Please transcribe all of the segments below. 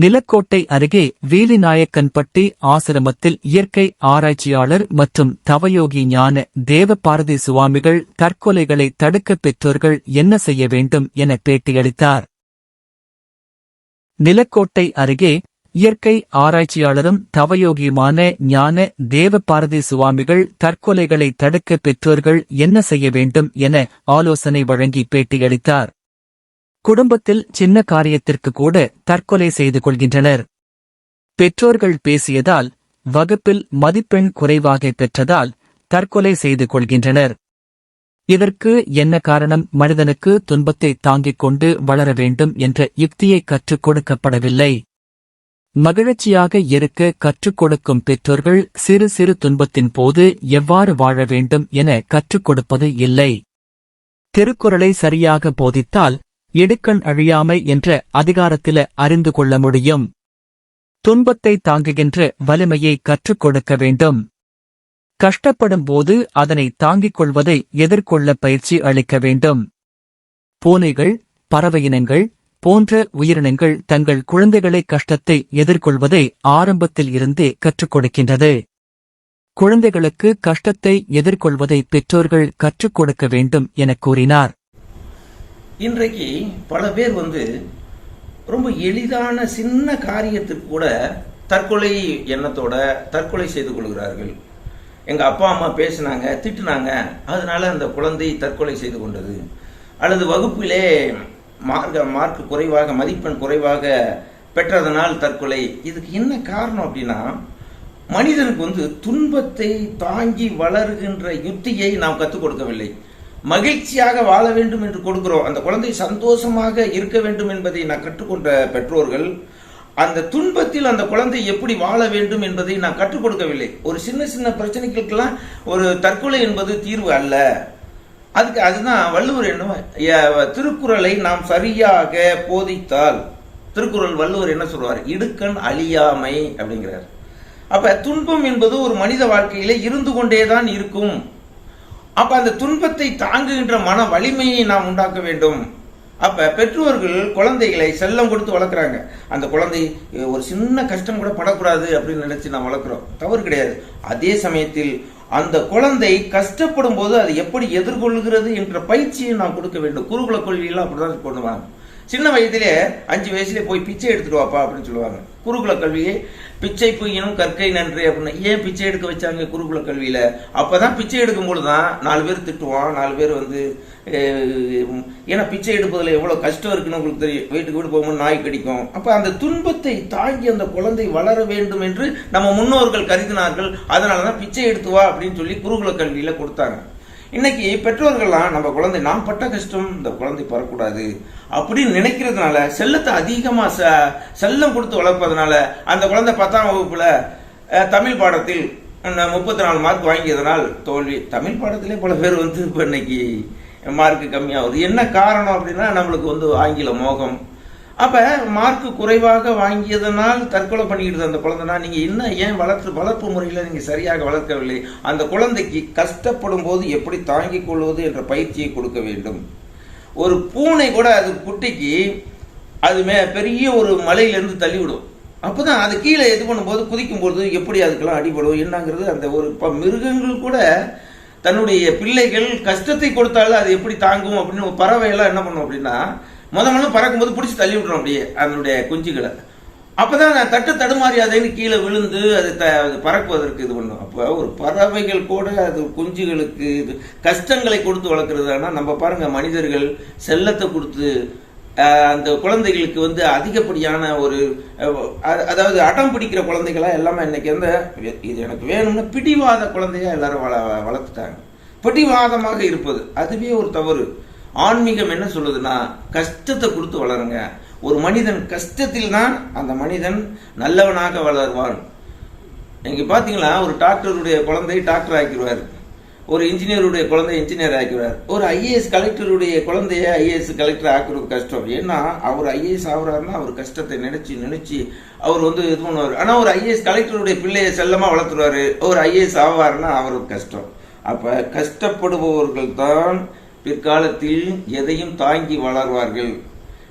நிலக்கோட்டை அருகே வேலிநாயக்கன்பட்டி ஆசிரமத்தில் இயற்கை ஆராய்ச்சியாளர் மற்றும் தவயோகி ஞான தேவபாரதி சுவாமிகள் தற்கொலைகளை தடுக்க பெற்றோர்கள் என்ன செய்ய வேண்டும் என பேட்டியளித்தார். நிலக்கோட்டை அருகே இயற்கை ஆராய்ச்சியாளரும் தவயோகியுமான ஞான தேவபாரதி சுவாமிகள் தற்கொலைகளை தடுக்க பெற்றோர்கள் என்ன செய்ய வேண்டும் என ஆலோசனை வழங்கி பேட்டியளித்தார். குடும்பத்தில் சின்ன காரியத்திற்கு கூட தற்கொலை செய்து கொள்கின்றனர். பெற்றோர்கள் பேசியதால் வகுப்பில் மதிப்பெண் குறைவாக பெற்றதால் தற்கொலை செய்து கொள்கின்றனர். இதற்கு என்ன காரணம்? மனிதனுக்கு துன்பத்தை தாங்கிக் கொண்டு வளர வேண்டும் என்ற யுக்தியை கற்றுக் கொடுக்கப்படவில்லை. மகிழ்ச்சியாக இருக்க கற்றுக் கொடுக்கும் பெற்றோர்கள் சிறு சிறு துன்பத்தின் போது எவ்வாறு வாழ வேண்டும் என கற்றுக் கொடுப்பது இல்லை. திருக்குறளை சரியாக போதித்தால் இடுக்கண் அழியாமை என்ற அதிகாரத்தில அறிந்து கொள்ள முடியும். துன்பத்தை தாங்குகின்ற வலிமையை கற்றுக் கொடுக்க வேண்டும். கஷ்டப்படும் போது அதனை தாங்கிக் கொள்வதை எதிர்கொள்ள பயிற்சி அளிக்க வேண்டும். பூனைகள் பறவையினங்கள் போன்ற உயிரினங்கள் தங்கள் குழந்தைகளை கஷ்டத்தை எதிர்கொள்வதை ஆரம்பத்தில் இருந்தே கற்றுக் கொடுக்கின்றது. குழந்தைகளுக்கு கஷ்டத்தை எதிர்கொள்வதை பெற்றோர்கள் கற்றுக் கொடுக்க வேண்டும் எனக் கூறினார். இன்றைக்கு பல பேர் வந்து ரொம்ப எளிதான சின்ன காரியத்துக்கு கூட தற்கொலை எண்ணத்தோட தற்கொலை செய்து கொள்கிறார்கள். எங்கள் அப்பா அம்மா பேசினாங்க திட்டுனாங்க. அதனால அந்த குழந்தை தற்கொலை செய்து கொண்டது. அல்லது வகுப்பிலே மார்க் மார்க் குறைவாக மதிப்பெண் குறைவாக பெற்றதனால் தற்கொலை. இதுக்கு என்ன காரணம் அப்படின்னா மனிதனுக்கு வந்து துன்பத்தை தாங்கி வளருகின்ற யுக்தியை நாம் கற்றுக் கொடுக்கவில்லை. மகிழ்ச்சியாக வாழ வேண்டும் என்று கொடுக்கிறோம். அந்த குழந்தை சந்தோஷமாக இருக்க வேண்டும் என்பதை நான் கற்றுக்கொண்ட பெற்றோர்கள் அந்த துன்பத்தில் அந்த குழந்தை எப்படி வாழ வேண்டும் என்பதை நான் கற்றுக் கொடுக்கவில்லை. ஒரு சின்ன சின்ன பிரச்சனைகளுக்கெல்லாம் ஒரு தற்கொலை என்பது தீர்வு அல்ல. அதுக்கு அதுதான் வள்ளுவர் என்ன திருக்குறளை நாம் சரியாக போதித்தால் திருக்குறள் வள்ளுவர் என்ன சொல்வார்? இடுக்கண் அழியாமை அப்படிங்கிறார். அப்ப துன்பம் என்பது ஒரு மனித வாழ்க்கையிலே இருந்து கொண்டேதான் இருக்கும். அப்ப அந்த துன்பத்தை தாங்குகின்ற மன வலிமையை நாம் உண்டாக்க வேண்டும். அப்ப பெற்றோர்கள் குழந்தைகளை செல்லம் கொடுத்து வளர்க்குறாங்க. அந்த குழந்தை ஒரு சின்ன கஷ்டம் கூட படக்கூடாது அப்படின்னு நினைச்சு நாம் வளர்க்குறோம். தவறு கிடையாது. அதே சமயத்தில் அந்த குழந்தை கஷ்டப்படும் போது அதை எப்படி எதிர்கொள்கிறது என்ற பயிற்சியை நாம் கொடுக்க வேண்டும். குருகுல கொள்கையெல்லாம் அப்படிதான் பண்ணுவாங்க சின்ன வயதிலே அஞ்சு வயசுலேயே போய் பிச்சை எடுத்துட்டு வாப்பா அப்படின்னு சொல்லுவாங்க. குருகுல கல்வியை பிச்சை புயினும் கற்கை நன்றி அப்படின்னு. ஏன் பிச்சை எடுக்க வச்சாங்க குருகுல கல்வியில? அப்பதான் பிச்சை எடுக்கும் தான் நாலு பேர் திட்டுவான் நாலு பேர் வந்து ஏன்னா பிச்சை எடுப்பதில் எவ்வளோ கஷ்டம் இருக்குன்னு உங்களுக்கு தெரியும். வீட்டுக்கு வீடு போகும்போது நாய் கடிக்கும். அப்போ அந்த துன்பத்தை தாங்கி அந்த குழந்தை வளர வேண்டும் என்று நம்ம முன்னோர்கள் கருதினார்கள். அதனாலதான் பிச்சை எடுத்து வா அப்படின்னு சொல்லி குருகுல கல்வியில் கொடுத்தாங்க. இன்னைக்கு பெற்றோர்கள்லாம் நம்ம குழந்தை நாம் பட்ட கஷ்டம் இந்த குழந்தை பெறக்கூடாது அப்படின்னு நினைக்கிறதுனால செல்லத்தை அதிகமாக ச- செல்லம் கொடுத்து வளர்ப்பதுனால அந்த குழந்தை பத்தாம் வகுப்பில் தமிழ் பாடத்தில் முப்பத்தி நாலு மார்க் வாங்கியதனால் தோல்வி. தமிழ் பாடத்திலே பல பேர் வந்து இப்போ இன்னைக்கு மார்க்கு கம்மியாகுது. என்ன காரணம் அப்படின்னா நம்மளுக்கு வந்து ஆங்கில மோகம். அப்போ மார்க் குறைவாக வாங்கியதனால் தற்கொலை பண்ணிக்கிட்டு அந்த குழந்தைனா நீங்கள் என்ன ஏன் வளர்த்து வளர்ப்பு முறையில் நீங்கள் சரியாக வளர்க்கவில்லை? அந்த குழந்தைக்கு கஷ்டப்படும் போது எப்படி தாங்கிக் கொள்வது என்ற பயிற்சியை கொடுக்க வேண்டும். ஒரு பூனை கூட அது குட்டிக்கு அது மே பெரிய ஒரு மலையிலேருந்து தள்ளிவிடும். அப்பதான் அது கீழே இது பண்ணும்போது குதிக்கும் பொழுது எப்படி அதுக்கெல்லாம் அடிபடும் என்னங்கிறது அந்த ஒரு இப்போ மிருகங்கள் கூட தன்னுடைய பிள்ளைகள் கஷ்டத்தை கொடுத்தாலும் அது எப்படி தாங்கும் அப்படின்னு ஒரு பறவை எல்லாம் என்ன பண்ணும் அப்படின்னா முத முதல்ல பறக்கும்போது பிடிச்சி தள்ளி விட்டுரும் அப்படியே அதனுடைய குஞ்சுகளை. அப்போ தான் தட்டு தடுமாறியாதேன்னு கீழே விழுந்து அது த அது பறக்குவதற்கு இது பண்ணும். அப்போ ஒரு பறவைகள் கூட அது குஞ்சுகளுக்கு இது கஷ்டங்களை கொடுத்து வளர்க்குறதுனா நம்ம பாருங்க மனிதர்கள் செல்லத்தை கொடுத்து அந்த குழந்தைகளுக்கு வந்து அதிகப்படியான ஒரு அ- அதாவது அடம் பிடிக்கிற குழந்தைகளாக எல்லாமே இன்னைக்கு வந்து இது எனக்கு வேணும்னு பிடிவாத குழந்தையாக எல்லாரும் வள வளர்த்துட்டாங்க. பிடிவாதமாக இருப்பது. அதுவே ஒரு தவறு. ஆன்மீகம் என்ன சொல்லுதுன்னா கஷ்டத்தை கொடுத்து வளருங்க. ஒரு மனிதன் கஷ்டத்தில் தான் அந்த மனிதன் நல்லவனாக வளருவான். நீங்க பாத்தீங்களா ஒரு டாக்டருடைய குழந்தை டாக்டர் ஆக்கிடுவார். ஒரு இன்ஜினியருடைய குழந்தை இன்ஜினியர் ஆக்கிடுவார். ஒரு ஐஏஎஸ் கலெக்டருடைய குழந்தைய ஐஏஎஸ் கலெக்டர் ஆக்குறது கஷ்டம். ஏன்னா அவர் ஐஏஎஸ் ஆகுறாருன்னா அவர் கஷ்டத்தை நினைச்சு நினைச்சு அவர் வந்து இது பண்ணுவார். ஆனால் ஒரு ஐஏஎஸ் கலெக்டருடைய பிள்ளையை செல்லமாக வளர்த்துருவாரு. ஒரு ஐஏஎஸ் ஆவாருன்னா அவருக்கு கஷ்டம். அப்போ கஷ்டப்படுபவர்கள் தான் பிற்காலத்தில் எதையும் தாங்கி வளர்வார்கள்.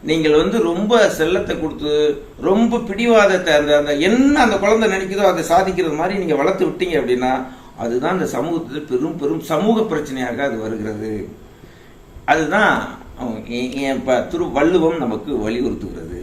நீங்கள் வந்து ரொம்ப செல்லத்தை கொடுத்து ரொம்ப பிடிவாதத்தை அந்த அந்த என்ன அந்த குழந்தை நினைக்குதோ அதை சாதிக்கிறது மாதிரி நீங்கள் வளர்த்து விட்டீங்க அப்படின்னா அதுதான் இந்த சமூகத்தில் பெரும் பெரும் சமூக பிரச்சனையாக அது வருகிறது. அதுதான் அவன் எ- ப- திரு வள்ளுவம் நமக்கு வலியுறுத்துகிறது.